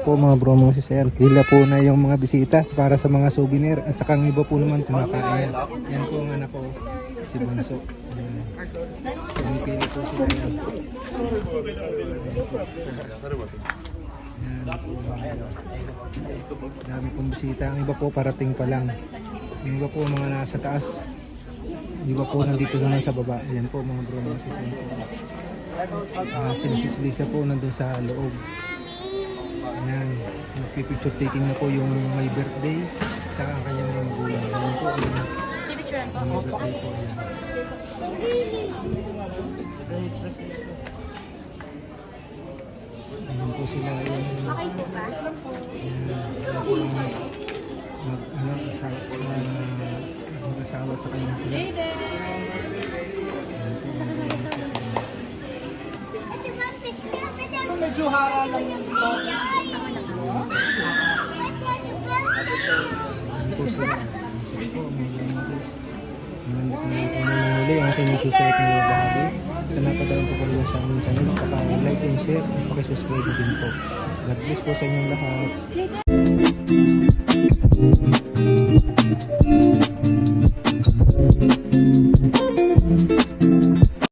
po mga bro mga sister. Hila po na yung mga bisita para sa mga souvenir at saka ang iba po naman kumakain. Yan po ang anak ko, si Bunso. Ayan. Pumipili po sila yan. Dami pong bisita. Ang iba po parating pa lang. Yung iba po mga nasa taas. Yung iba po nandito naman sa baba. Yan po mga bro mga sister. Uh, si Mrs. Lisa po nandun sa loob. Ayan. Nagpipicture taking na po yung may birthday. Saka ang kanyang mga magulang. Ayan po. Ayan. Ang may birthday po. Ayan. Ayan po sila. Ayan. Ayan. Ayan po ang mag, ano, asawa, uh, mag-asawa sa kanyang anak. Ayan po ang Medyo hara lang yung may mga Muli ang aking isusulit na mga bahagi. Sa napadalang po kayo sa aming channel, paka-like and share pakisubscribe din po. God bless po sa inyong lahat.